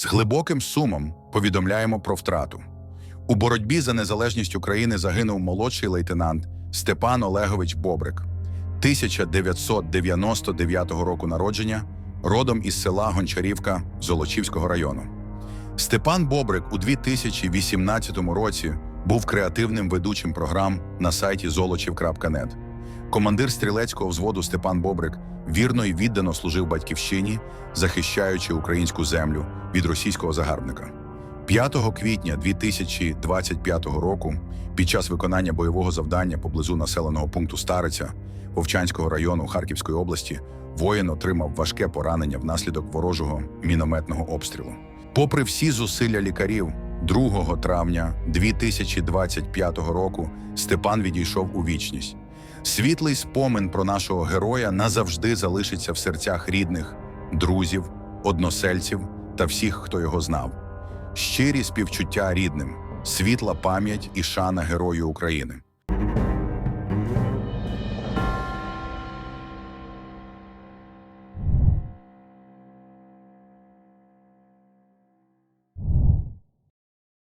З глибоким сумом повідомляємо про втрату. У боротьбі за незалежність України загинув молодший лейтенант Степан Олегович Бобрик, 1999 року народження, родом із села Гончарівка Золочівського району. Степан Бобрик у 2018 році був креативним ведучим програм на сайті золочів.нет. Командир стрілецького взводу Степан Бобрик вірно і віддано служив батьківщині, захищаючи українську землю від російського загарбника. 5 квітня 2025 року, під час виконання бойового завдання поблизу населеного пункту Стариця Вовчанського району Харківської області, воїн отримав важке поранення внаслідок ворожого мінометного обстрілу. Попри всі зусилля лікарів, 2 травня 2025 року Степан відійшов у вічність. Світлий спомин про нашого героя назавжди залишиться в серцях рідних, друзів, односельців та всіх, хто його знав. Щирі співчуття рідним, світла пам'ять і шана Герою України.